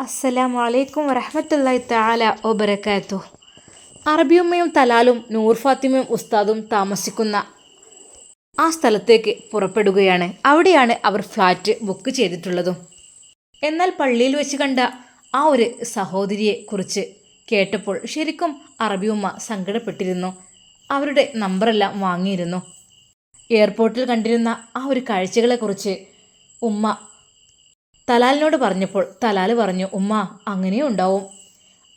അസ്സലാമു അലൈക്കും വറഹമത്തല്ലായി താല ഒബരക്കാത്തു അറബിയമ്മയും തലാലും നൂർ ഫാത്തിമയും ഉസ്താദും താമസിക്കുന്ന ആ സ്ഥലത്തേക്ക് പുറപ്പെടുകയാണ്. അവിടെയാണ് അവർ ഫ്ലാറ്റ് ബുക്ക് ചെയ്തിട്ടുള്ളതും. എന്നാൽ പള്ളിയിൽ വെച്ച് കണ്ട ആ ഒരു സഹോദരിയെ കുറിച്ച് കേട്ടപ്പോൾ ശരിക്കും അറബിയമ്മ സങ്കടപ്പെട്ടിരുന്നു. അവരുടെ നമ്പറെല്ലാം വാങ്ങിയിരുന്നു. എയർപോർട്ടിൽ കണ്ടിരുന്ന ആ ഒരു കാഴ്ചകളെക്കുറിച്ച് ഉമ്മ തലാലിനോട് പറഞ്ഞപ്പോൾ തലാൽ പറഞ്ഞു ഉമ്മ അങ്ങനെ ഉണ്ടാവും.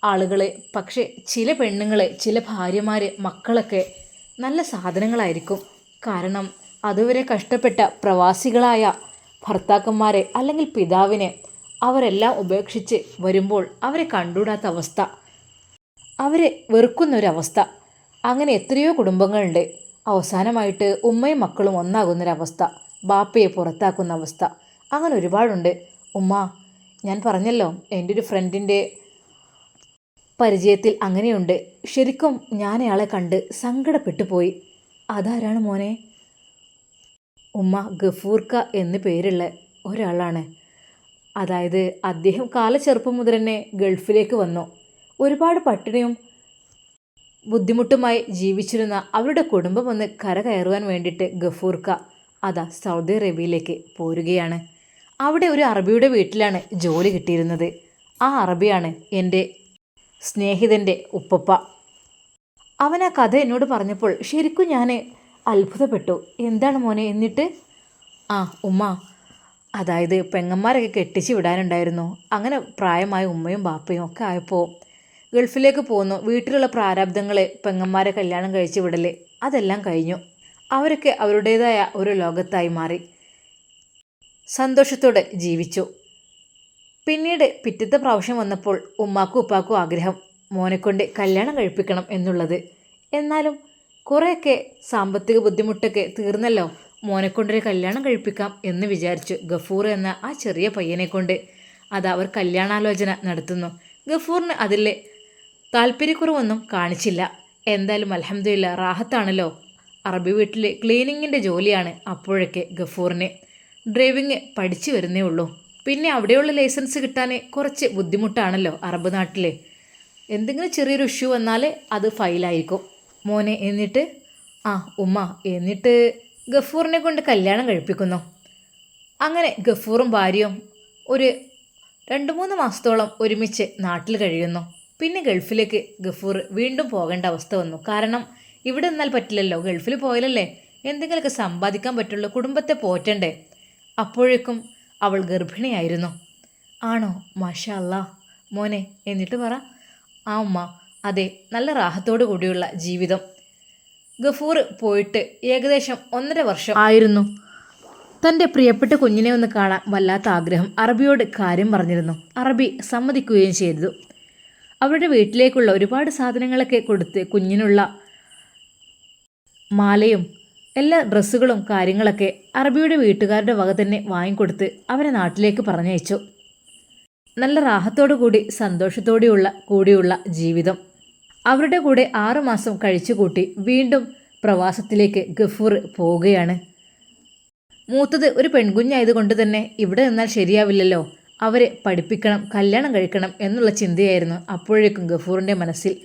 ആളുകളെ പക്ഷേ ചില പെണ്ണുങ്ങളെ ചില ഭാര്യമാർ മക്കളൊക്കെ നല്ല സാധനങ്ങളായിരിക്കും. കാരണം അതുവരെ കഷ്ടപ്പെട്ട പ്രവാസികളായ ഭർത്താക്കന്മാരെ അല്ലെങ്കിൽ പിതാവിനെ അവരെല്ലാം ഉപേക്ഷിച്ച് വരുമ്പോൾ അവരെ കണ്ടുകൂടാത്ത അവസ്ഥ. അവരെ വെറുക്കുന്ന ഒരവസ്ഥ അങ്ങനെ എത്രയോ കുടുംബങ്ങളുണ്ട്. അവസാനമായിട്ട് ഉമ്മയും മക്കളും ഒന്നാകുന്നൊരവസ്ഥ. ബാപ്പയെ പുറത്താക്കുന്ന അവസ്ഥ. അങ്ങനെ ഒരുപാടുണ്ട്. ഉമ്മ ഞാൻ പറഞ്ഞല്ലോ എന്റെ ഒരു ഫ്രണ്ടിന്റെ പരിചയത്തിൽ അങ്ങനെയുണ്ട്. ശരിക്കും ഞാൻ അയാളെ കണ്ട് സങ്കടപ്പെട്ടു പോയി. അതാരാണ് മോനെ? ഉമ്മ ഗഫൂർക്ക എന്ന് പേരുള്ള ഒരാളാണ്. അതായത് അദ്ദേഹം കാലച്ചെറുപ്പം മുതൽ തന്നെ ഗൾഫിലേക്ക് വന്നു. ഒരുപാട് പട്ടിണിയും ബുദ്ധിമുട്ടുമായി ജീവിച്ചിരുന്ന അവരുടെ കുടുംബം ഒന്ന് കരകയറുവാൻ വേണ്ടിയിട്ട് ഗഫൂർക്ക അതാ സൗദി അറേബ്യയിലേക്ക് പോരുകയാണ്. അവിടെ ഒരു അറബിയുടെ വീട്ടിലാണ് ജോലി കിട്ടിയിരുന്നത്. ആ അറബിയാണ് എന്റെ സ്നേഹിതന്റെ ഉപ്പപ്പ. അവൻ ആ കഥ എന്നോട് പറഞ്ഞപ്പോൾ ശരിക്കും ഞാൻ അത്ഭുതപ്പെട്ടു. എന്താണ് മോനെ എന്നിട്ട്? ആ ഉമ്മ. അതായത് പെങ്ങന്മാരൊക്കെ കെട്ടിച്ച് വിടാനുണ്ടായിരുന്നു. അങ്ങനെ പ്രായമായ ഉമ്മയും ബാപ്പയും ഒക്കെ ആയപ്പോൾ ഗൾഫിലേക്ക് പോന്നു. വീട്ടിലുള്ള പ്രാരാബ്ദങ്ങളെ പെങ്ങന്മാരെ കല്യാണം കഴിച്ച് വിടൽ അതെല്ലാം കഴിഞ്ഞു. അവരൊക്കെ അവരുടേതായ ഒരു ലോകത്തായി മാറി. സന്തോഷത്തോടെ ജീവിച്ചു. പിന്നീട് പിറ്റത്തെ പ്രാവശ്യം വന്നപ്പോൾ ഉമ്മാക്കും ഉപ്പാക്കും ആഗ്രഹം മോനെക്കൊണ്ട് കല്യാണം കഴിപ്പിക്കണം എന്നുള്ളത്. എന്നാലും കുറേയൊക്കെ സാമ്പത്തിക ബുദ്ധിമുട്ടൊക്കെ തീർന്നല്ലോ മോനെക്കൊണ്ടൊരു കല്യാണം കഴിപ്പിക്കാം എന്ന് വിചാരിച്ചു ഗഫൂർ എന്ന ആ ചെറിയ പയ്യനെ കൊണ്ട് അത് അവർ കല്യാണാലോചന നടത്തുന്നു. ഗഫൂറിന് അതിലെ താല്പര്യക്കുറവൊന്നും കാണിച്ചില്ല. എന്തായാലും അലഹമില്ല റാഹത്താണല്ലോ. അറബി വീട്ടിൽ ക്ലീനിങ്ങിന്റെ ജോലിയാണ് അപ്പോഴൊക്കെ ഗഫൂറിന്. ഡ്രൈവിങ് പഠിച്ചു വരുന്നേ ഉള്ളൂ. പിന്നെ അവിടെയുള്ള ലൈസൻസ് കിട്ടാൻ കുറച്ച് ബുദ്ധിമുട്ടാണല്ലോ അറബ് നാട്ടിൽ എന്തെങ്കിലും ചെറിയൊരു ഇഷ്യൂ വന്നാൽ അത് ഫയലായിരിക്കും മോനെ എന്നിട്ട്? ആ ഉമ്മ എന്നിട്ട് ഗഫൂറിനെ കൊണ്ട് കല്യാണം കഴിപ്പിക്കുന്നു. അങ്ങനെ ഗഫൂറും ഭാര്യയും ഒരു രണ്ട് മൂന്ന് മാസത്തോളം ഒരുമിച്ച് നാട്ടിൽ കഴിയുന്നു. പിന്നെ ഗൾഫിലേക്ക് ഗഫൂർ വീണ്ടും പോകേണ്ട അവസ്ഥ വന്നു. കാരണം ഇവിടെ നിന്നാൽ പറ്റില്ലല്ലോ ഗൾഫിൽ പോയാലല്ലേ എന്തെങ്കിലുമൊക്കെ സമ്പാദിക്കാൻ പറ്റുള്ളൂ കുടുംബത്തെ പോറ്റണ്ടേ? അപ്പോഴേക്കും അവൾ ഗർഭിണിയായിരുന്നു. ആണോ മാഷാ അല്ലാ മോനെ എന്നിട്ട് പറ. ആ ഉമ്മ. അതെ നല്ല റാഹത്തോടു കൂടിയുള്ള ജീവിതം. ഗഫൂർ പോയിട്ട് ഏകദേശം ഒന്നര വർഷം ആയിരുന്നു. തന്റെ പ്രിയപ്പെട്ട കുഞ്ഞിനെ ഒന്ന് കാണാൻ വല്ലാത്ത ആഗ്രഹം അറബിയോട് കാര്യം പറഞ്ഞിരുന്നു. അറബി സമ്മതിക്കുകയും ചെയ്തു. അവരുടെ വീട്ടിലേക്കുള്ള ഒരുപാട് സാധനങ്ങളൊക്കെ കൊടുത്ത് കുഞ്ഞിനുള്ള മാലയും എല്ലാ ഡ്രസ്സുകളും കാര്യങ്ങളൊക്കെ അറബിയുടെ വീട്ടുകാരുടെ വക തന്നെ വാങ്ങിക്കൊടുത്ത് അവരെ നാട്ടിലേക്ക് പറഞ്ഞയച്ചു. നല്ല റാഹത്തോടു കൂടി സന്തോഷത്തോടെയുള്ള കൂടിയുള്ള ജീവിതം. അവരുടെ കൂടെ ആറുമാസം കഴിച്ചുകൂട്ടി വീണ്ടും പ്രവാസത്തിലേക്ക് ഗഫൂർ പോവുകയാണ്. മൂത്തത് ഒരു പെൺകുഞ്ഞായതുകൊണ്ട് തന്നെ ഇവിടെ നിന്നാൽ ശരിയാവില്ലല്ലോ. അവരെ പഠിപ്പിക്കണം കല്യാണം കഴിക്കണം എന്നുള്ള ചിന്തയായിരുന്നു അപ്പോഴേക്കും ഗഫൂറിന്റെ മനസ്സിൽ.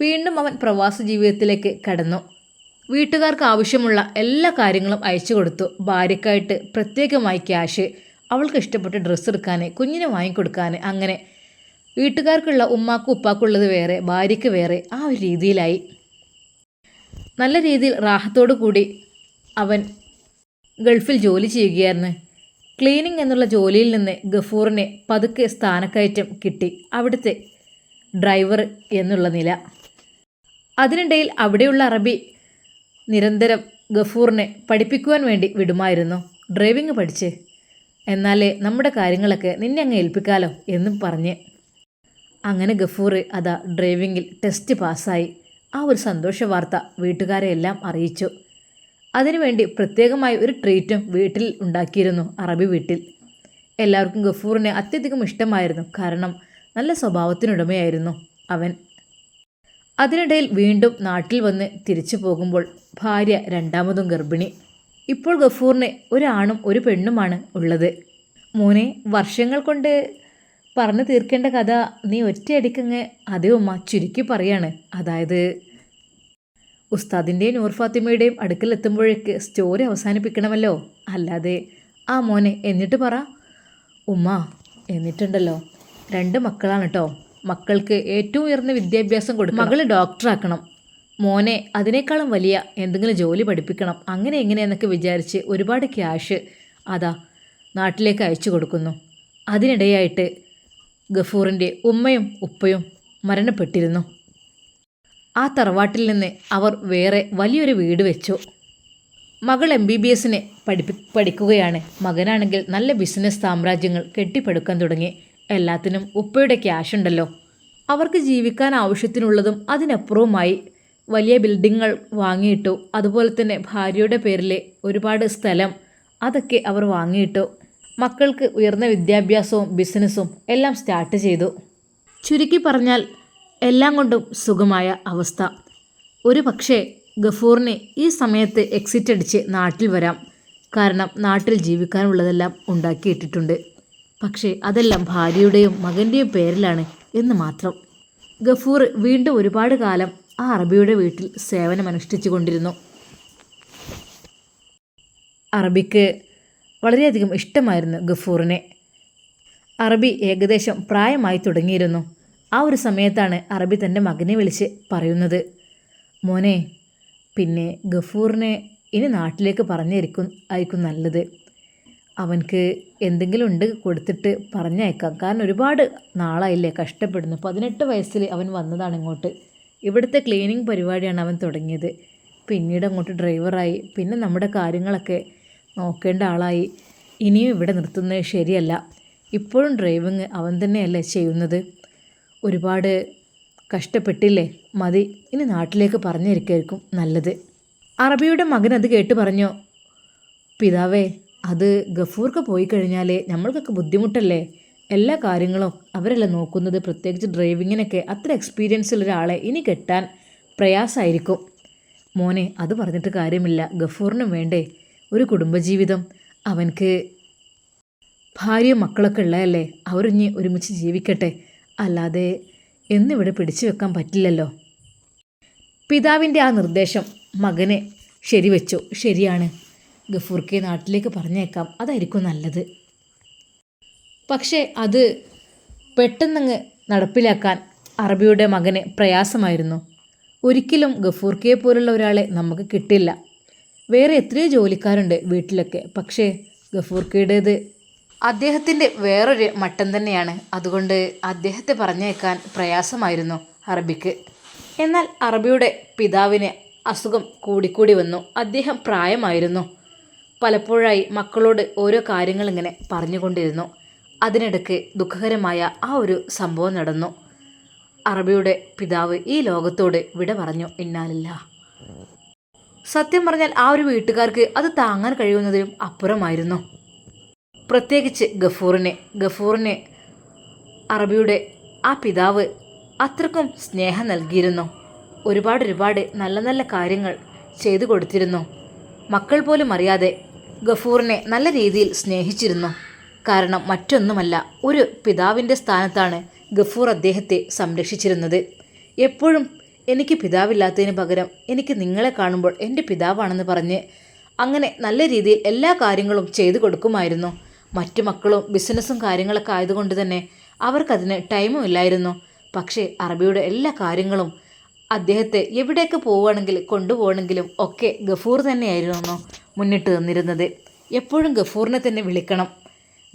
വീണ്ടും അവൻ പ്രവാസ ജീവിതത്തിലേക്ക് കടന്നു. വീട്ടുകാർക്ക് ആവശ്യമുള്ള എല്ലാ കാര്യങ്ങളും അയച്ചു കൊടുത്തു. ഭാര്യക്കായിട്ട് പ്രത്യേകമായി ക്യാഷ് അവൾക്ക് ഇഷ്ടപ്പെട്ട ഡ്രസ്സ് എടുക്കാൻ കുഞ്ഞിനെ വാങ്ങിക്കൊടുക്കാൻ അങ്ങനെ വീട്ടുകാർക്കുള്ള ഉമ്മാക്കും ഉപ്പാക്കുള്ളത് വേറെ ഭാര്യയ്ക്ക് വേറെ ആ ഒരു രീതിയിലായി. നല്ല രീതിയിൽ റാഹത്തോടു കൂടി അവൻ ഗൾഫിൽ ജോലി ചെയ്യുകയായിരുന്നു. ക്ലീനിങ് എന്നുള്ള ജോലിയിൽ നിന്ന് ഗഫൂറിന് പതുക്കെ സ്ഥാനക്കയറ്റം കിട്ടി. അവിടുത്തെ ഡ്രൈവർ എന്നുള്ള നില. അതിനിടയിൽ അവിടെയുള്ള അറബി നിരന്തരം ഗഫൂറിനെ പഠിപ്പിക്കുവാൻ വേണ്ടി വിടുമായിരുന്നു. ഡ്രൈവിംഗ് പഠിച്ച്. എന്നാലേ നമ്മുടെ കാര്യങ്ങളൊക്കെ നിന്നെ അങ്ങ് ഏൽപ്പിക്കാലോ എന്നും പറഞ്ഞ്. അങ്ങനെ ഗഫൂർ അതാ ഡ്രൈവിങ്ങിൽ ടെസ്റ്റ് പാസ്സായി. ആ ഒരു സന്തോഷ വാർത്ത വീട്ടുകാരെ എല്ലാം അറിയിച്ചു. അതിനുവേണ്ടി പ്രത്യേകമായി ഒരു ട്രീറ്റും വീട്ടിൽ ഉണ്ടാക്കിയിരുന്നു അറബി വീട്ടിൽ. എല്ലാവർക്കും ഗഫൂറിനെ അത്യധികം ഇഷ്ടമായിരുന്നു. കാരണം നല്ല സ്വഭാവത്തിനുടമയായിരുന്നു അവൻ. അതിനിടയിൽ വീണ്ടും നാട്ടിൽ വന്ന് തിരിച്ചു പോകുമ്പോൾ ഭാര്യ രണ്ടാമതും ഗർഭിണി. ഇപ്പോൾ ഗഫൂറിന് ഒരാണും ഒരു പെണ്ണുമാണ് ഉള്ളത്. മോനെ വർഷങ്ങൾ കൊണ്ട് പറഞ്ഞു തീർക്കേണ്ട കഥ നീ ഒറ്റയടിക്കങ്ങ് അതേ ഉമ്മ ചുരുക്കി പറയാണ്. അതായത് ഉസ്താദിന്റെയും നൂർ ഫാത്തിമയുടെയും അടുക്കലെത്തുമ്പോഴേക്ക് സ്റ്റോറി അവസാനിപ്പിക്കണമല്ലോ. അല്ലാതെ ആ മോനെ എന്നിട്ട് പറ. ഉമ്മ എന്നിട്ടുണ്ടല്ലോ. രണ്ട് മക്കളാണ് കേട്ടോ മക്കൾക്ക് ഏറ്റവും ഉയർന്ന വിദ്യാഭ്യാസം കൊടുക്കണം. മകൾ ഡോക്ടറാക്കണം മോനെ അതിനേക്കാളും വലിയ എന്തെങ്കിലും ജോലി പഠിപ്പിക്കണം. അങ്ങനെ എങ്ങനെയെന്നൊക്കെ വിചാരിച്ച് ഒരുപാട് ക്യാഷ് അതാ നാട്ടിലേക്ക് അയച്ചു കൊടുക്കുന്നു. അതിനിടയായിട്ട് ഗഫൂറിന്റെ ഉമ്മയും ഉപ്പയും മരണപ്പെട്ടിരുന്നു. ആ തറവാട്ടിൽ നിന്ന് അവർ വേറെ വലിയൊരു വീട് വെച്ചു. മകൾ എം ബി ബി എസിനെ പഠിപ്പി പഠിക്കുകയാണ്. മകനാണെങ്കിൽ നല്ല ബിസിനസ് സാമ്രാജ്യങ്ങൾ കെട്ടിപ്പടുക്കാൻ തുടങ്ങി. എല്ലാത്തിനും ഉപ്പയുടെ ക്യാഷ് ഉണ്ടല്ലോ. അവർക്ക് ജീവിക്കാൻ ആവശ്യത്തിനുള്ളതും അതിനപ്പുറവുമായി വലിയ ബിൽഡിങ്ങൾ വാങ്ങിയിട്ടു അതുപോലെ തന്നെ ഭാര്യയുടെ പേരിലെ ഒരുപാട് സ്ഥലം അതൊക്കെ അവർ വാങ്ങിയിട്ടു മക്കൾക്ക് ഉയർന്ന വിദ്യാഭ്യാസവും ബിസിനസ്സും എല്ലാം സ്റ്റാർട്ട് ചെയ്തു. ചുരുക്കി പറഞ്ഞാൽ എല്ലാം കൊണ്ടും സുഖമായ അവസ്ഥ. ഒരു പക്ഷേ ഗഫൂറിന് ഈ സമയത്ത് എക്സിറ്റ് അടിച്ച് നാട്ടിൽ വരാം. കാരണം നാട്ടിൽ ജീവിക്കാനുള്ളതെല്ലാം ഉണ്ടാക്കിയിട്ടിട്ടുണ്ട്. പക്ഷേ അതെല്ലാം ഭാര്യയുടെയും മകന്റെയും പേരിലാണ് എന്ന് മാത്രം. ഗഫൂർ വീണ്ടും ഒരുപാട് കാലം ആ അറബിയുടെ വീട്ടിൽ സേവനമനുഷ്ഠിച്ചു കൊണ്ടിരുന്നു. അറബിക്ക് വളരെയധികം ഇഷ്ടമായിരുന്നു ഗഫൂറിനെ. അറബി ഏകദേശം പ്രായമായി തുടങ്ങിയിരുന്നു. ആ ഒരു സമയത്താണ് അറബി തന്റെ മകനെ വിളിച്ച് പറയുന്നത്. മോനെ പിന്നെ ഗഫൂറിനെ ഇനി നാട്ടിലേക്ക് പറഞ്ഞിരിക്കും ആയിരിക്കും നല്ലത്. അവൻക്ക് എന്തെങ്കിലും ഉണ്ട് കൊടുത്തിട്ട് പറഞ്ഞയക്കാം. കാരണം ഒരുപാട് നാളായില്ലേ കഷ്ടപ്പെടുന്നു. പതിനെട്ട് വയസ്സിൽ അവൻ വന്നതാണ് ഇങ്ങോട്ട്. ഇവിടുത്തെ ക്ലീനിങ് പരിപാടിയാണ് അവൻ തുടങ്ങിയത്. പിന്നീട് അങ്ങോട്ട് ഡ്രൈവറായി പിന്നെ നമ്മുടെ കാര്യങ്ങളൊക്കെ നോക്കേണ്ട ആളായി. ഇനിയും ഇവിടെ നിർത്തുന്നത് ശരിയല്ല. ഇപ്പോഴും ഡ്രൈവിങ് അവൻ തന്നെയല്ലേ ചെയ്യുന്നത്. ഒരുപാട് കഷ്ടപ്പെട്ടില്ലേ? മതി. ഇനി നാട്ടിലേക്ക് പറഞ്ഞിരിക്കായിരിക്കും നല്ലത്. അറബിയുടെ മകൻ അത് കേട്ട് പറഞ്ഞു? പിതാവേ അത് ഗഫൂർക്ക് പോയി കഴിഞ്ഞാൽ നമ്മൾക്കൊക്കെ ബുദ്ധിമുട്ടല്ലേ? എല്ലാ കാര്യങ്ങളും അവരല്ല നോക്കുന്നത് പ്രത്യേകിച്ച് ഡ്രൈവിങ്ങിനൊക്കെ അത്ര എക്സ്പീരിയൻസ് ഉള്ള ഒരാളെ ഇനി കെട്ടാൻ പ്രയാസമായിരിക്കും മോനെ അത് പറഞ്ഞിട്ട് കാര്യമില്ല. ഗഫൂറിനും വേണ്ടേ ഒരു കുടുംബജീവിതം. അവൻക്ക് ഭാര്യയും മക്കളൊക്കെ ഉള്ളതല്ലേ? അവരിഞ്ഞ് ഒരുമിച്ച് ജീവിക്കട്ടെ. അല്ലാതെ എന്നിവിടെ പിടിച്ചു വെക്കാൻ പറ്റില്ലല്ലോ. പിതാവിന്റെ ആ നിർദ്ദേശം മകനെ ശരിവെച്ചു. ശരിയാണ്. ഗഫൂർക്കെ നാട്ടിലേക്ക് പറഞ്ഞേക്കാം. അതായിരിക്കും നല്ലത്. പക്ഷേ അത് പെട്ടെന്നങ്ങ് നടപ്പിലാക്കാൻ അറബിയുടെ മകന് പ്രയാസമായിരുന്നു. ഒരിക്കലും ഗഫൂർക്കയെ പോലുള്ള ഒരാളെ നമുക്ക് കിട്ടില്ല. വേറെ എത്രയോ ജോലിക്കാരുണ്ട് വീട്ടിലൊക്കെ. പക്ഷേ ഗഫൂർക്കയുടേത് അദ്ദേഹത്തിന്റെ വേറൊരു മട്ടം തന്നെയാണ്. അതുകൊണ്ട് അദ്ദേഹത്തെ പറഞ്ഞേക്കാൻ പ്രയാസമായിരുന്നു അറബിക്ക്. എന്നാൽ അറബിയുടെ പിതാവിന് അസുഖം കൂടിക്കൂടി വന്നു. അദ്ദേഹം പ്രായമായിരുന്നു. പലപ്പോഴായി മക്കളോട് ഓരോ കാര്യങ്ങൾ ഇങ്ങനെ പറഞ്ഞുകൊണ്ടിരുന്നു. അതിനിടയ്ക്ക് ദുഃഖകരമായ ആ ഒരു സംഭവം നടന്നു. അറബിയുടെ പിതാവ് ഈ ലോകത്തോട് വിട പറഞ്ഞു ഇന്നാലില്ല. സത്യം പറഞ്ഞാൽ ആ ഒരു വീട്ടുകാർക്ക് അത് താങ്ങാൻ കഴിയുന്നതിലും അപ്പുറമായിരുന്നു. പ്രത്യേകിച്ച് ഗഫൂറിനെ. ഗഫൂറിനെ അറബിയുടെ ആ പിതാവ് അത്രക്കും സ്നേഹം നൽകിയിരുന്നു. ഒരുപാട് ഒരുപാട് നല്ല നല്ല കാര്യങ്ങൾ ചെയ്തു കൊടുത്തിരുന്നു. മക്കൾ പോലും അറിയാതെ ഗഫൂറിനെ നല്ല രീതിയിൽ സ്നേഹിച്ചിരുന്നു. കാരണം മറ്റൊന്നുമല്ല ഒരു പിതാവിന്റെ സ്ഥാനത്താണ് ഗഫൂർ അദ്ദേഹത്തെ സംരക്ഷിച്ചിരുന്നത്. എപ്പോഴും എനിക്ക് പിതാവില്ലാത്തതിന് പകരം എനിക്ക് നിങ്ങളെ കാണുമ്പോൾ എന്റെ പിതാവാണെന്ന് പറഞ്ഞ് അങ്ങനെ നല്ല രീതിയിൽ എല്ലാ കാര്യങ്ങളും ചെയ്തു കൊടുക്കുമായിരുന്നു. മറ്റു മക്കളും ബിസിനസ്സും കാര്യങ്ങളൊക്കെ ആയതുകൊണ്ട് തന്നെ അവർക്കതിന് ടൈമും ഇല്ലായിരുന്നു. പക്ഷേ അറബിയുടെ എല്ലാ കാര്യങ്ങളും അദ്ദേഹത്തെ എവിടേക്ക് പോവുകയാണെങ്കിൽ കൊണ്ടുപോകണമെങ്കിലും ഒക്കെ ഗഫൂർ തന്നെയായിരുന്നു മുന്നിട്ട് നിന്നിരുന്നത്. എപ്പോഴും ഗഫൂറിനെ തന്നെ വിളിക്കണം.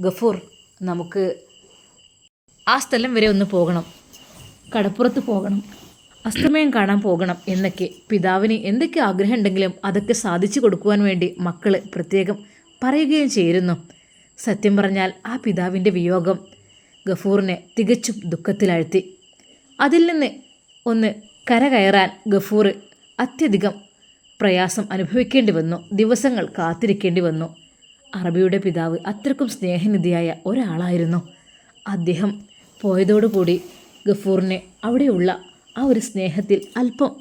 ഗഫൂർ നമുക്ക് ആ സ്ഥലം വരെ ഒന്ന് പോകണം. കടപ്പുറത്ത് പോകണം. അസ്തമയം കാണാൻ പോകണം എന്നൊക്കെ പിതാവിന് എന്തൊക്കെ ആഗ്രഹം ഉണ്ടെങ്കിലും അതൊക്കെ സാധിച്ചു കൊടുക്കുവാൻ വേണ്ടി മക്കൾ പ്രത്യേകം പറയുകയും ചെയ്തിരുന്നു. സത്യം പറഞ്ഞാൽ ആ പിതാവിന്റെ വിയോഗം ഗഫൂറിനെ തികച്ചും ദുഃഖത്തിലാഴ്ത്തി. അതിൽ നിന്ന് ഒന്ന് കരകയറാൻ ഗഫൂർ അത്യധികം പ്രയാസം അനുഭവിക്കേണ്ടി വന്നു. ദിവസങ്ങൾ കാത്തിരിക്കേണ്ടി വന്നു. അറബിയുടെ പിതാവ് അത്രക്കും സ്നേഹനിധിയായ ഒരാളായിരുന്നു. അദ്ദേഹം പോയതോടുകൂടി ഗഫൂറിനെ അവിടെയുള്ള ആ ഒരു സ്നേഹത്തിൽ അല്പം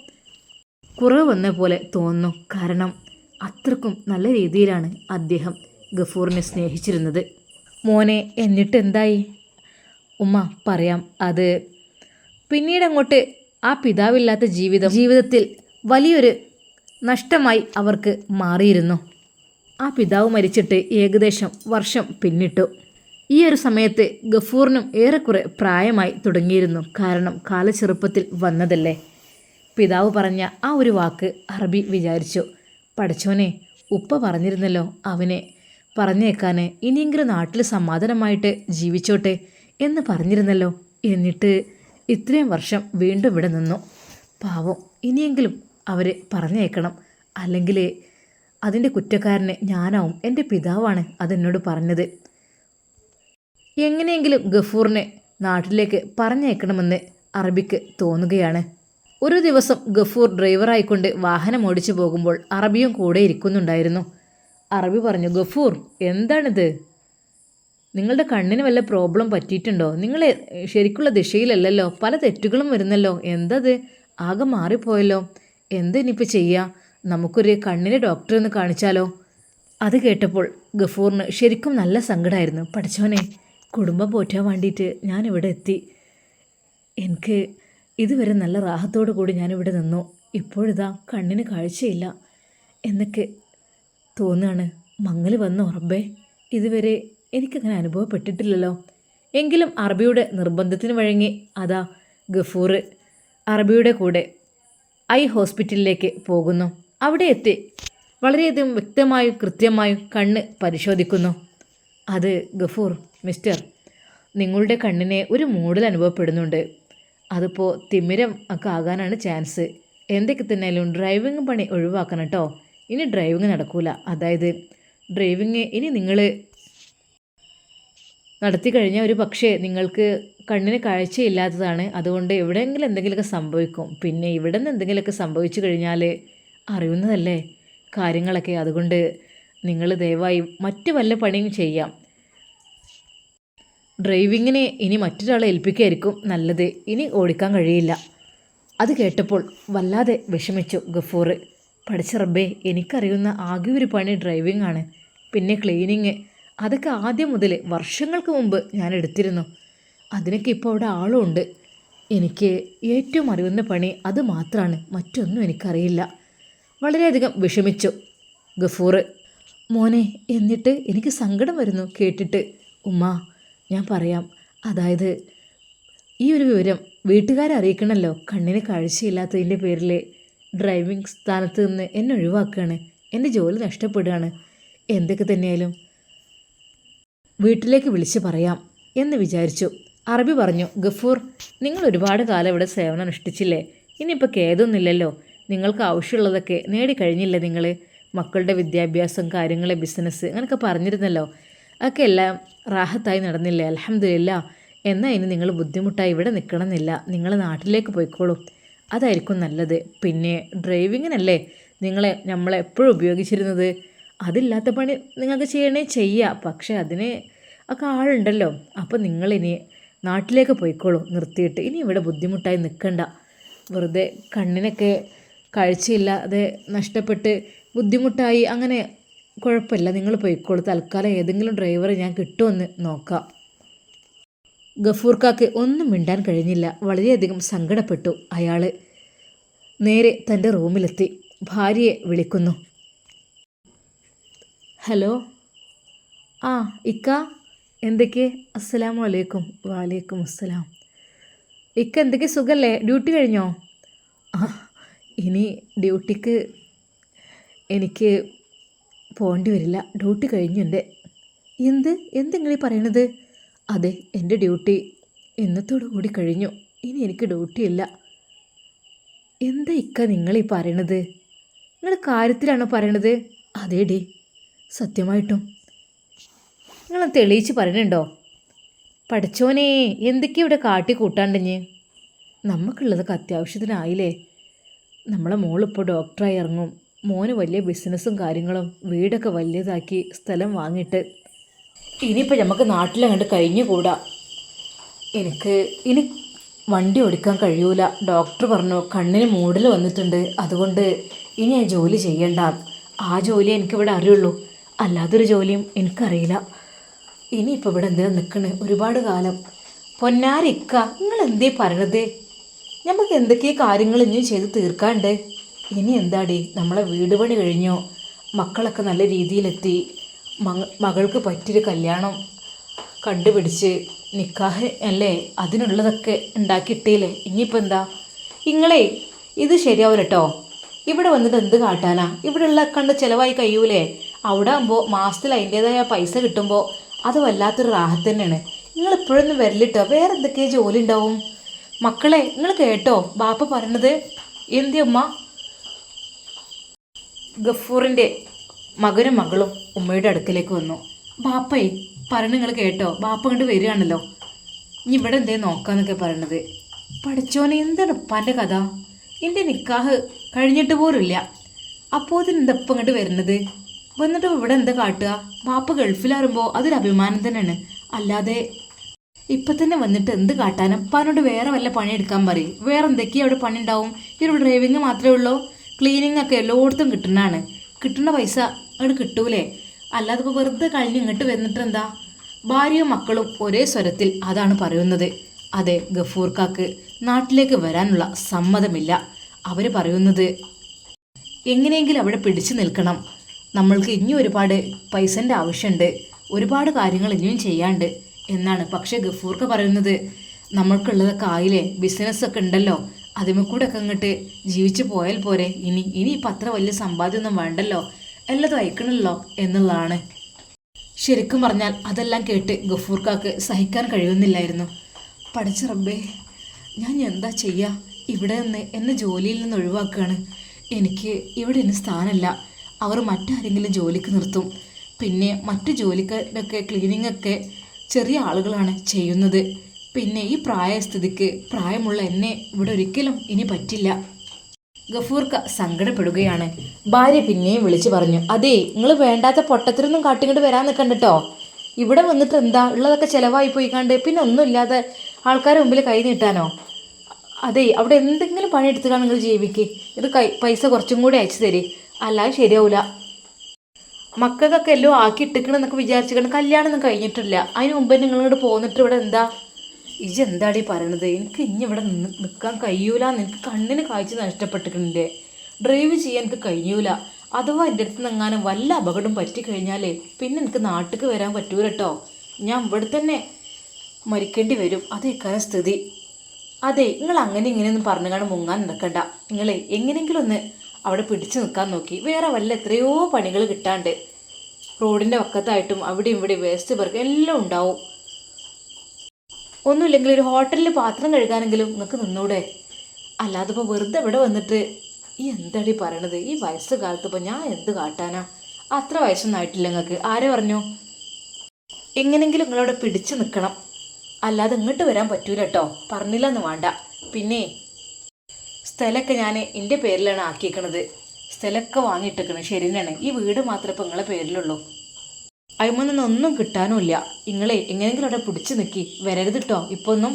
കുറവ് വന്ന പോലെ തോന്നുന്നു. കാരണം അത്രക്കും നല്ല രീതിയിലാണ് അദ്ദേഹം ഗഫൂറിനെ സ്നേഹിച്ചിരുന്നത്. മോനെ എന്നിട്ട് എന്തായി ഉമ്മ പറയാം. അത് പിന്നീട് അങ്ങോട്ട് ആ പിതാവില്ലാത്ത ജീവിതം ജീവിതത്തിൽ വലിയൊരു നഷ്ടമായി അവർക്ക് മാറിയിരുന്നു. ആ പിതാവ് മരിച്ചിട്ട് ഏകദേശം വർഷം പിന്നിട്ടു. ഈ ഒരു സമയത്ത് ഗഫൂറിനും ഏറെക്കുറെ പ്രായമായി തുടങ്ങിയിരുന്നു. കാരണം കാലചെറുപ്പത്തിൽ വന്നതല്ലേ? പിതാവ് പറഞ്ഞ ആ ഒരു വാക്ക് അറബി വിചാരിച്ചു. പഠിച്ചോനെ ഉപ്പ പറഞ്ഞിരുന്നല്ലോ അവനെ. പറഞ്ഞേക്കാൻ ഇനിയെങ്കിലും നാട്ടിൽ സമാധാനമായിട്ട് ജീവിച്ചോട്ടെ എന്ന് പറഞ്ഞിരുന്നല്ലോ. എന്നിട്ട് ഇത്രയും വർഷം വീണ്ടും ഇവിടെ നിന്നു. പാവം ഇനിയെങ്കിലും അവരെ പറഞ്ഞേക്കണം. അല്ലെങ്കിൽ അതിന്റെ കുറ്റക്കാരനെ ഞാനാവും എന്റെ പിതാവാണ് അതെന്നോട് പറഞ്ഞത്. എങ്ങനെയെങ്കിലും ഗഫൂറിനെ നാട്ടിലേക്ക് പറഞ്ഞേക്കണമെന്ന് അറബിക്ക് തോന്നുകയാണ്. ഒരു ദിവസം ഗഫൂർ ഡ്രൈവറായിക്കൊണ്ട് വാഹനം ഓടിച്ചു പോകുമ്പോൾ അറബിയും കൂടെ ഇരിക്കുന്നുണ്ടായിരുന്നു. അറബി പറഞ്ഞു ഗഫൂർ എന്താണിത്? നിങ്ങളുടെ കണ്ണിന് വല്ല പ്രോബ്ലം പറ്റിയിട്ടുണ്ടോ? നിങ്ങൾ ശരിക്കുള്ള ദിശയിലല്ലല്ലോ. പല തെറ്റുകളും വരുന്നല്ലോ. എന്തത്? ആകെ മാറിപ്പോയല്ലോ. എന്തിനിപ്പോൾ ചെയ്യുക നമുക്കൊരു കണ്ണിന് ഡോക്ടറെ ഒന്ന് കാണിച്ചാലോ? അത് കേട്ടപ്പോൾ ഗഫൂറിന് ശരിക്കും നല്ല സങ്കടമായിരുന്നു പഠിച്ചവനെ കുടുംബം പോറ്റാൻ വേണ്ടിയിട്ട് ഞാനിവിടെ എത്തി. എനിക്ക് ഇതുവരെ നല്ല റാഹത്തോടു കൂടി ഞാനിവിടെ നിന്നു. ഇപ്പോഴിതാ കണ്ണിന് കാഴ്ചയില്ല. എന്നൊക്കെ തോന്നുകയാണ് മങ്ങൽ വന്നു ഉറബേ ഇതുവരെ എനിക്കങ്ങനെ അനുഭവപ്പെട്ടിട്ടില്ലല്ലോ. എങ്കിലും അറബിയുടെ നിർബന്ധത്തിന് വഴങ്ങി അതാ ഗഫൂർ അറബിയുടെ കൂടെ ഐ ഹോസ്പിറ്റലിലേക്ക് പോകുന്നു. അവിടെ എത്തി വളരെയധികം വ്യക്തമായും കൃത്യമായും കണ്ണ് പരിശോധിക്കുന്നു. അത് ഗഫൂർ മിസ്റ്റർ നിങ്ങളുടെ കണ്ണിനെ ഒരു മൂടൽ അനുഭവപ്പെടുന്നുണ്ട്. അതിപ്പോൾ തിമിരം ഒക്കെ ആകാനാണ് ചാൻസ്. എന്തൊക്കെ തന്നെയാലും ഡ്രൈവിംഗ് പണി ഒഴിവാക്കണം കേട്ടോ. ഇനി ഡ്രൈവിംഗ് നടക്കൂല. അതായത് ഡ്രൈവിങ് ഇനി നിങ്ങൾ നടത്തി കഴിഞ്ഞാൽ ഒരു പക്ഷേ നിങ്ങൾക്ക് കണ്ണിന് കാഴ്ചയില്ലാത്തതാണ്. അതുകൊണ്ട് എവിടെയെങ്കിലും എന്തെങ്കിലുമൊക്കെ സംഭവിക്കും. പിന്നെ ഇവിടെ നിന്ന് എന്തെങ്കിലുമൊക്കെ സംഭവിച്ചു കഴിഞ്ഞാൽ അറിയുന്നതല്ലേ കാര്യങ്ങളൊക്കെ. അതുകൊണ്ട് നിങ്ങൾ ദയവായി മറ്റു വല്ല പണിയും ചെയ്യാം. ഡ്രൈവിങ്ങിനെ ഇനി മറ്റൊരാളെ ഏൽപ്പിക്കുകയായിരിക്കും നല്ലത്. ഇനി ഓടിക്കാൻ കഴിയില്ല. അത് കേട്ടപ്പോൾ വല്ലാതെ വിഷമിച്ചു ഗഫൂർ. പഠിച്ച റബ്ബേ എനിക്കറിയുന്ന ആകെ ഒരു പണി ഡ്രൈവിംഗ് ആണ് പിന്നെ ക്ലീനിങ്. അതൊക്കെ ആദ്യം മുതൽ വർഷങ്ങൾക്ക് മുമ്പ് ഞാൻ എടുത്തിരുന്നു. അതിനൊക്കെ ഇപ്പോൾ അവിടെ ആളുണ്ട്. എനിക്ക് ഏറ്റവും അറിയുന്ന പണി അത് മാത്രമാണ് മറ്റൊന്നും എനിക്കറിയില്ല. വളരെയധികം വിഷമിച്ചു ഗഫൂർ. മോനെ എന്നിട്ട് എനിക്ക് സങ്കടം വരുന്നു കേട്ടിട്ട്. ഉമ്മ ഞാൻ പറയാം. അതായത് ഈ ഒരു വിവരം വീട്ടുകാരെ അറിയിക്കണമല്ലോ കണ്ണിന് കാഴ്ചയില്ലാത്തതിന്റെ പേരിൽ ഡ്രൈവിംഗ് സ്ഥാനത്ത് നിന്ന് എന്നെ ഒഴിവാക്കുകയാണ് എന്റെ ജോലി നഷ്ടപ്പെടുകയാണ്. എന്തൊക്കെ തന്നെയായാലും വീട്ടിലേക്ക് വിളിച്ചു പറയാം എന്ന് വിചാരിച്ചു. അറബി പറഞ്ഞു ഗഫൂർ നിങ്ങൾ ഒരുപാട് കാലം ഇവിടെ സേവനം അനുഷ്ഠിച്ചില്ലേ? ഇനിയിപ്പോൾ ഖേദമൊന്നുമില്ലല്ലോ നിങ്ങൾക്ക് ആവശ്യമുള്ളതൊക്കെ നേടിക്കഴിഞ്ഞില്ലേ നിങ്ങൾ മക്കളുടെ വിദ്യാഭ്യാസം കാര്യങ്ങൾ ബിസിനസ് അങ്ങനെയൊക്കെ പറഞ്ഞിരുന്നല്ലോ. അതൊക്കെ എല്ലാം റാഹത്തായി നടന്നില്ലേ? അലഹമില്ല എന്നാൽ ഇനി നിങ്ങൾ ബുദ്ധിമുട്ടായി ഇവിടെ നിൽക്കണമെന്നില്ല നിങ്ങൾ നാട്ടിലേക്ക് പോയിക്കോളൂ. അതായിരിക്കും നല്ലത്. പിന്നെ ഡ്രൈവിങ്ങിനല്ലേ നിങ്ങളെ നമ്മളെപ്പോഴും ഉപയോഗിച്ചിരുന്നത്? അതില്ലാത്ത പണി നിങ്ങൾക്ക് ചെയ്യണേ ചെയ്യുക പക്ഷേ അതിന് ഒക്കെ ആളുണ്ടല്ലോ. അപ്പോൾ നിങ്ങളിനി നാട്ടിലേക്ക് പോയിക്കോളൂ. നിർത്തിയിട്ട് ഇനി ഇവിടെ ബുദ്ധിമുട്ടായി നിൽക്കണ്ട വെറുതെ കണ്ണിനൊക്കെ കാഴ്ചയില്ലാതെ നഷ്ടപ്പെട്ട് ബുദ്ധിമുട്ടായി അങ്ങനെ കുഴപ്പമില്ല. നിങ്ങൾ പോയിക്കോളൂ. തൽക്കാലം ഏതെങ്കിലും ഡ്രൈവറെ ഞാൻ കിട്ടുമെന്ന് നോക്കാം. ഗഫൂർക്കാക്ക് ഒന്നും മിണ്ടാൻ കഴിഞ്ഞില്ല. വളരെയധികം സങ്കടപ്പെട്ടു അയാൾ നേരെ തന്റെ റൂമിലെത്തി. ഭാര്യയെ വിളിക്കുന്നു. ഹലോ? ആ ഇക്ക എന്തൊക്കെ? അസ്സലാമു അലൈക്കും. വാലേക്കും അസ്സലാം. ഇക്ക എന്തൊക്കെ സുഖല്ലേ? ഡ്യൂട്ടി കഴിഞ്ഞോ? ആ ഇനി ഡ്യൂട്ടിക്ക് എനിക്ക് പോകേണ്ടി വരില്ല. ഡ്യൂട്ടി കഴിഞ്ഞു എന്റെ. എന്ത്? എന്തെങ്കിലും പറയണത്? അതെ എന്റെ ഡ്യൂട്ടി ഇന്നത്തോടു കൂടി കഴിഞ്ഞു. ഇനി എനിക്ക് ഡ്യൂട്ടി ഇല്ല എന്താ ഇക്ക നിങ്ങളീ പറയണത്? നിങ്ങൾ കാര്യത്തിലാണോ പറയണത്? അതേടി സത്യമായിട്ടും? നിങ്ങൾ തെളിയിച്ച് പറയണുണ്ടോ പഠിച്ചോനെ എന്തൊക്കെയാ ഇവിടെ കാട്ടി കൂട്ടാണ്ടിഞ്ഞ് നമുക്കുള്ളതൊക്കെ അത്യാവശ്യത്തിനായില്ലേ? നമ്മളെ മോളിപ്പോൾ ഡോക്ടറായി ഇറങ്ങും. മോന് വലിയ ബിസിനസ്സും കാര്യങ്ങളും വീടൊക്കെ വലിയതാക്കി സ്ഥലം വാങ്ങിയിട്ട്. ഇനിയിപ്പോൾ നമുക്ക് നാട്ടിലങ്ങോട്ട് കഴിഞ്ഞുകൂടാ. എനിക്ക് ഇനി വണ്ടി ഓടിക്കാൻ കഴിയൂല. ഡോക്ടർ പറഞ്ഞു കണ്ണിന് മൂടൽ വന്നിട്ടുണ്ട്. അതുകൊണ്ട് ഇനി ഞാൻ ജോലി ചെയ്യണ്ട. ആ ജോലി എനിക്കിവിടെ അറിയുള്ളൂ. അല്ലാതൊരു ജോലിയും എനിക്കറിയില്ല. ഇനിയിപ്പോൾ ഇവിടെ എന്തിനാ നിൽക്കണേ ഒരുപാട് കാലം. പൊന്നാരിക്ക നിങ്ങൾ എന്തേ പറയണത്? നമുക്ക് എന്തൊക്കെ കാര്യങ്ങൾ ഇനിയും ചെയ്ത് തീർക്കാണ്ട്. ഇനി എന്താടി? നമ്മളെ വീട് പണി കഴിഞ്ഞോ. മക്കളൊക്കെ നല്ല രീതിയിലെത്തി. മങ് മകൾക്ക് പറ്റിയൊരു കല്യാണം കണ്ടുപിടിച്ച് നിക്കാഹ് അല്ലേ? അതിനുള്ളതൊക്കെ ഉണ്ടാക്കിയിട്ടേലേ? ഇനിയിപ്പോൾ എന്താ? ഇങ്ങളെ ഇത് ശരിയാവില്ല കേട്ടോ ഇവിടെ വന്നിട്ട് എന്ത് കാട്ടാനാ? ഇവിടെയുള്ള കണ്ട് ചിലവായി കഴിയൂലേ? അവിടെ ആകുമ്പോൾ മാസത്തിൽ അതിന്റേതായ പൈസ കിട്ടുമ്പോൾ അത് വല്ലാത്തൊരു റാഹത്ത് തന്നെയാണ്. നിങ്ങൾ ഇപ്പോഴൊന്നും വരലിട്ടോ? വേറെ എന്തൊക്കെ ജോലി ഉണ്ടാവും? മക്കളെ നിങ്ങൾ കേട്ടോ? ബാപ്പ പറഞ്ഞത് എന്തി ഉമ്മ? ഗഫൂറിന്റെ മകനും മകളും ഉമ്മയുടെ അടുക്കലേക്ക് വന്നു. ബാപ്പേ പറഞ്ഞു നിങ്ങൾ കേട്ടോ? ബാപ്പ കണ്ട് വരികയാണല്ലോ. ഇനി ഇവിടെ എന്തേ നോക്കാന്നൊക്കെ പറയണത്. പഠിച്ചോനെ എന്താണ് ഉപ്പാന്റെ കഥ? എന്റെ നിക്കാഹ് കഴിഞ്ഞിട്ട് പോലുമില്ല അപ്പോൾ ഇതിനെന്താ ഇപ്പം ഇങ്ങോട്ട് വരുന്നത് വന്നിട്ട് ഇവിടെ എന്താ കാട്ടുക? മാപ്പ് ഗൾഫിലാറുമ്പോൾ അതൊരു അഭിമാനം തന്നെയാണ്. അല്ലാതെ ഇപ്പം തന്നെ വന്നിട്ട് എന്ത് കാട്ടാനും? പാനോട് വേറെ വല്ല പണി എടുക്കാൻ പറയും. വേറെ എന്തൊക്കെയാ അവിടെ പണി ഉണ്ടാവും ഇവിടെ ഡ്രൈവിങ് മാത്രമേ ഉള്ളൂ. ക്ലീനിങ് ഒക്കെ എല്ലായിടത്തും കിട്ടുന്നതാണ്. കിട്ടുന്ന പൈസ അങ്ങോട്ട് കിട്ടൂലേ? അല്ലാതെ ഇപ്പോൾ വെറുതെ കഴിഞ്ഞ് ഇങ്ങോട്ട് വന്നിട്ട് എന്താ? ഭാര്യയും മക്കളും ഒരേ സ്വരത്തിൽ അതാണ് പറയുന്നത്. അതെ ഗഫൂർക്കാക്ക് നാട്ടിലേക്ക് വരാനുള്ള സമ്മതമില്ല. അവർ പറയുന്നത് എങ്ങനെയെങ്കിലും അവിടെ പിടിച്ചു നിൽക്കണം. നമ്മൾക്ക് ഇനിയും ഒരുപാട് പൈസന്റെ ആവശ്യമുണ്ട് ഒരുപാട് കാര്യങ്ങൾ ഇനിയും ചെയ്യാണ്ട് എന്നാണ്. പക്ഷേ ഗഫൂർക്ക് പറയുന്നത് നമ്മൾക്കുള്ളതൊക്കെ ആയില്ലേ ബിസിനസ്സൊക്കെ ഉണ്ടല്ലോ അതിമ കൂടെ ഒക്കെ അങ്ങോട്ട് ജീവിച്ചു പോയാൽ പോരെ ഇനി ഇനി ഇപ്പം അത്ര വലിയ സമ്പാദ്യമൊന്നും വേണ്ടല്ലോ എല്ലാതും അയക്കണല്ലോ എന്നുള്ളതാണ്. ശരിക്കും പറഞ്ഞാൽ അതെല്ലാം കേട്ട് ഗഫൂർക്കാക്ക് സഹിക്കാൻ കഴിയുന്നില്ലായിരുന്നു. പഠിച്ച റബ്ബേ ഞാൻ എന്താ ചെയ്യുക ഇവിടെ നിന്ന് എന്നെ ജോലിയിൽ നിന്ന് ഒഴിവാക്കുകയാണ് എനിക്ക് ഇവിടെ ഇനി സ്ഥാനമല്ല. അവർ മറ്റാരെങ്കിലും ജോലിക്ക് നിർത്തും. പിന്നെ മറ്റു ജോലിക്കാരൊക്കെ ക്ലീനിങ് ഒക്കെ ചെറിയ ആളുകളാണ് ചെയ്യുന്നത്. പിന്നെ ഈ പ്രായസ്ഥിതിക്ക് പ്രായമുള്ള എന്നെ ഇവിടെ ഒരിക്കലും ഇനി പറ്റില്ല. ഗഫൂർക്ക സങ്കടപ്പെടുകയാണ്. ഭാര്യ പിന്നെയും വിളിച്ചു പറഞ്ഞു അതേ നിങ്ങൾ വേണ്ടാത്ത പൊട്ടത്തിനൊന്നും കാട്ടിങ്ങോട്ട് വരാൻ നിൽക്കണ്ടട്ടോ ഇവിടെ വന്നിട്ട് എന്താ? ഉള്ളതൊക്കെ ചിലവായി പോയി കണ്ട്. പിന്നെ ഒന്നുമില്ലാതെ ആൾക്കാരുടെ മുമ്പിൽ കൈ നീട്ടാനോ? അതെ അവിടെ എന്തെങ്കിലും പണിയെടുത്തുകാണ് നിങ്ങൾ ജീവിക്ക്. ഇത് കൈ പൈസ കുറച്ചും കൂടി അയച്ചു തരി. അല്ലാതെ ശരിയാവില്ല മക്കൾക്കൊക്കെ എല്ലാം ആക്കി ഇട്ടിക്കണെന്നൊക്കെ വിചാരിച്ചിട്ട് കല്യാണം ഒന്നും കഴിഞ്ഞിട്ടില്ല. അതിന് മുമ്പ് നിങ്ങളിങ്ങോട്ട് പോന്നിട്ട് ഇവിടെ എന്താ? ഇജ് എന്താടി പറയണത്? എനിക്ക് ഇനി ഇവിടെ നിന്ന് നിൽക്കാൻ കഴിയൂല. എനിക്ക് കണ്ണിന് കാഴ്ച നഷ്ടപ്പെട്ടിട്ടുണ്ട് ഡ്രൈവ് ചെയ്യാൻ എനിക്ക് കഴിയൂല. അഥവാ എന്റെ അടുത്ത് നിന്നെങ്ങാനും വല്ല അപകടം പറ്റിക്കഴിഞ്ഞാലേ പിന്നെ എനിക്ക് നാട്ടിൽ വരാൻ പറ്റൂല കേട്ടോ ഞാൻ ഇവിടെ തന്നെ മരിക്കേണ്ടി വരും. അതേക്കാരം സ്ഥിതി. അതെ നിങ്ങൾ അങ്ങനെ ഇങ്ങനെയൊന്നും പറഞ്ഞുകൊണ്ട് മുങ്ങാൻ നിൽക്കണ്ട നിങ്ങളെ എങ്ങനെയെങ്കിലും ഒന്ന് അവിടെ പിടിച്ചു നിൽക്കാൻ നോക്കി. വേറെ വല്ല എത്രയോ പണികൾ കിട്ടാണ്ട്. റോഡിന്റെ വക്കത്തായിട്ടും അവിടെ ഇവിടെ വേസ്റ്റ് പെറുക്കുക എല്ലാം ഉണ്ടാവും. ഒന്നുമില്ലെങ്കിൽ ഒരു ഹോട്ടലിൽ പാത്രം കഴുകാനെങ്കിലും നിങ്ങൾക്ക് നിന്നൂടെ? അല്ലാതെ ഇപ്പോൾ വെറുതെ ഇവിടെ വന്നിട്ട് ഈ എന്താടി പറയണത്? ഈ വയസ്സ് കാലത്ത് ഇപ്പോൾ ഞാൻ എന്ത് കാട്ടാനാ? അത്ര വയസ്സൊന്നും ആയിട്ടില്ല നിങ്ങൾക്ക് ആരെ പറഞ്ഞു? എങ്ങനെങ്കിലും നിങ്ങളവിടെ പിടിച്ചു നിൽക്കണം അല്ലാതെ ഇങ്ങോട്ട് വരാൻ പറ്റൂല കേട്ടോ പറഞ്ഞില്ലെന്ന് വേണ്ട. പിന്നെ സ്ഥലമൊക്കെ ഞാൻ എന്റെ പേരിലാണ് ആക്കിയേക്കണത്. സ്ഥലമൊക്കെ വാങ്ങിയിട്ടേക്കണത് ശരി തന്നെയാണ് ഈ വീട് മാത്രമേ ഇപ്പോൾ നിങ്ങളെ പേരിലുള്ളൂ. അതിമൊന്നും ഒന്നും കിട്ടാനുമില്ല. നിങ്ങളെ എങ്ങനെയെങ്കിലും അവിടെ പിടിച്ചു നിൽക്കി വരരുത് കേട്ടോ ഇപ്പോൾ ഒന്നും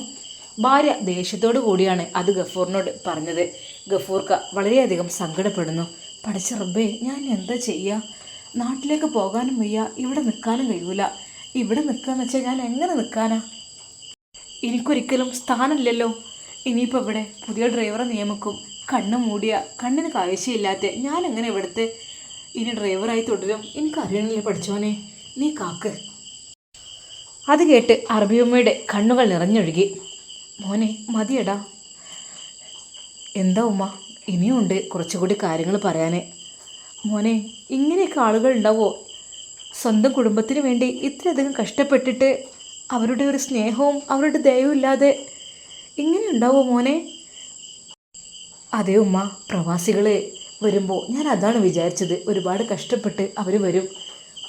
ഭാര്യ ദേഷ്യത്തോടു കൂടിയാണ് അത് ഗഫൂറിനോട് പറഞ്ഞത്. ഗഫൂർക്ക വളരെയധികം സങ്കടപ്പെടുന്നു. പഠിച്ച റബ്ബേ ഞാൻ എന്താ ചെയ്യുക നാട്ടിലേക്ക് പോകാനും വയ്യ. ഇവിടെ നിൽക്കാനും കഴിയൂല. ഇവിടെ നിൽക്കുക എന്ന് വെച്ചാൽ ഞാൻ എങ്ങനെ നിൽക്കാനാ എനിക്കൊരിക്കലും സ്ഥാനമില്ലല്ലോ. ഇനിയിപ്പോൾ ഇവിടെ പുതിയ ഡ്രൈവറെ നിയമിക്കും. കണ്ണ് മൂടിയ. കണ്ണിന് കാഴ്ചയില്ലാത്ത. ഞാൻ എങ്ങനെ ഇവിടുത്തെ ഇനി ഡ്രൈവറായി തുടരും? എനിക്കറിയണില്ല പഠിച്ചോനെ നീ കാക്ക്. അത് കേട്ട് അറബിയമ്മയുടെ കണ്ണുകൾ നിറഞ്ഞൊഴുകി. മോനെ മതിയടാ. എന്താ ഉമ്മ? ഇനിയുണ്ട് കുറച്ചുകൂടി കാര്യങ്ങൾ പറയാൻ മോനെ ഇങ്ങനെയൊക്കെ ആളുകൾ ഉണ്ടാവോ? സ്വന്തം കുടുംബത്തിന് വേണ്ടി ഇത്രയധികം കഷ്ടപ്പെട്ടിട്ട് അവരുടെ ഒരു സ്നേഹവും അവരുടെ ദയവും ഇല്ലാതെ ഇങ്ങനെ ഉണ്ടാവോ മോനെ? അതെ ഉമ്മ പ്രവാസികൾ വരുമ്പോൾ ഞാൻ അതാണ് വിചാരിച്ചത്. ഒരുപാട് കഷ്ടപ്പെട്ട് അവർ വരും.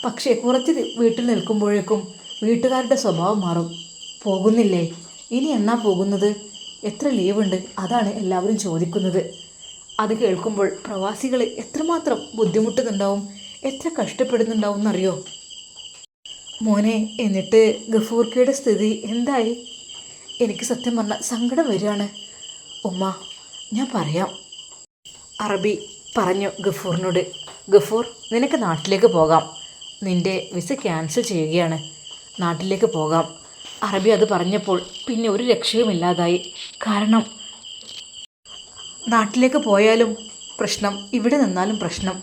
പക്ഷേ കുറച്ച് വീട്ടിൽ നിൽക്കുമ്പോഴേക്കും വീട്ടുകാരുടെ സ്വഭാവം മാറും. പോകുന്നില്ലേ? ഇനി എന്നാ പോകുന്നത്? എത്ര ലീവുണ്ട്? അതാണ് എല്ലാവരും ചോദിക്കുന്നത്. അത് കേൾക്കുമ്പോൾ പ്രവാസികൾ എത്രമാത്രം ബുദ്ധിമുട്ടുന്നുണ്ടാവും? എത്ര കഷ്ടപ്പെടുന്നുണ്ടാവും എന്നറിയോ? മോനെ എന്നിട്ട് ഗഫൂർക്കയുടെ സ്ഥിതി എന്തായി? എനിക്ക് സത്യം പറഞ്ഞാൽ സങ്കടം വരികയാണ്. ഉമ്മ ഞാൻ പറയാം. അറബി പറഞ്ഞു ഗഫൂറിനോട് ഗഫൂർ നിനക്ക് നാട്ടിലേക്ക് പോകാം. നിന്റെ വിസ ക്യാൻസൽ ചെയ്യുകയാണ്. നാട്ടിലേക്ക് പോകാം. അറബി അത് പറഞ്ഞപ്പോൾ പിന്നെ ഒരു രക്ഷയുമില്ലാതായി കാരണം നാട്ടിലേക്ക് പോയാലും പ്രശ്നം ഇവിടെ നിന്നാലും പ്രശ്നം.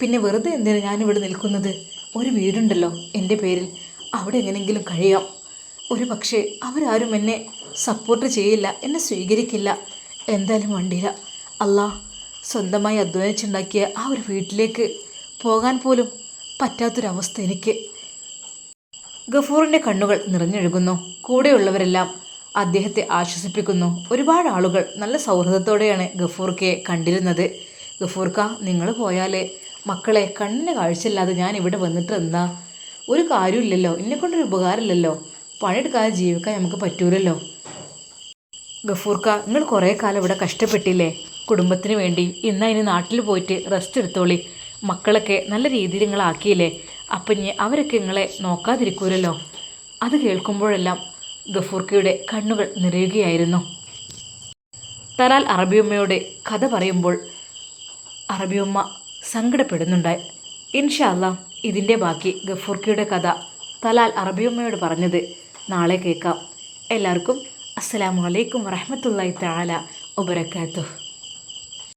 പിന്നെ വെറുതെ എന്തിനാണ് ഞാനിവിടെ നിൽക്കുന്നത്? ഒരു വീടുണ്ടല്ലോ എന്റെ പേരിൽ. അവിടെ എങ്ങനെയെങ്കിലും കഴിയാം. ഒരു പക്ഷേ അവരാരും എന്നെ സപ്പോർട്ട് ചെയ്യില്ല എന്നെ സ്വീകരിക്കില്ല. എന്തായാലും വണ്ടിയില്ല അല്ലാ സ്വന്തമായി അധ്വാനിച്ചുണ്ടാക്കിയ ആ ഒരു വീട്ടിലേക്ക് പോകാൻ പോലും പറ്റാത്തൊരവസ്ഥ എനിക്ക്. ഗഫൂറിന്റെ കണ്ണുകൾ നിറഞ്ഞൊഴുകുന്നു. കൂടെയുള്ളവരെല്ലാം അദ്ദേഹത്തെ ആശ്വസിപ്പിക്കുന്നു. ഒരുപാട് ആളുകൾ നല്ല സൗഹൃദത്തോടെയാണ് ഗഫൂർക്കയെ കണ്ടിരുന്നത്. ഗഫൂർക്ക നിങ്ങൾ പോയാൽ മക്കളെ കണ്ണിന് കാഴ്ചയില്ലാതെ ഞാൻ ഇവിടെ വന്നിട്ട് എന്താ ഒരു കാര്യമില്ലല്ലോ എന്നെക്കൊണ്ടൊരു ഉപകാരമില്ലല്ലോ. പണിയെടുക്കാതെ ജീവിക്കാൻ നമുക്ക് പറ്റൂലല്ലോ. ഗഫൂർക്ക നിങ്ങൾ കുറേ കാലം ഇവിടെ കഷ്ടപ്പെട്ടില്ലേ? കുടുംബത്തിന് വേണ്ടി ഇന്ന് ഇനി നാട്ടിൽ പോയിട്ട് റെസ്റ്റ് എടുത്തോളി. മക്കളൊക്കെ നല്ല രീതിയിൽ നിങ്ങളാക്കിയില്ലേ അപ്പം ഇനി അവരൊക്കെ നിങ്ങളെ നോക്കാതിരിക്കൂലല്ലോ. അത് കേൾക്കുമ്പോഴെല്ലാം ഗഫൂർക്കയുടെ കണ്ണുകൾ നിറയുകയായിരുന്നു. തലാൽ അറബിയമ്മയോട് കഥ പറയുമ്പോൾ അറബിയമ്മ സങ്കടപ്പെടുന്നുണ്ടായി. ഇൻഷാല്ല ഇതിന്റെ ബാക്കി ഗഫൂർക്കയുടെ കഥ തലാൽ അറബിയമ്മയോട് പറഞ്ഞത് നാളെ കേൾക്കാം. എല്ലാവർക്കും അസ്സലാമു അലൈക്കും വറഹമത്തല്ലാഹി തആല വബറകാതുഹു.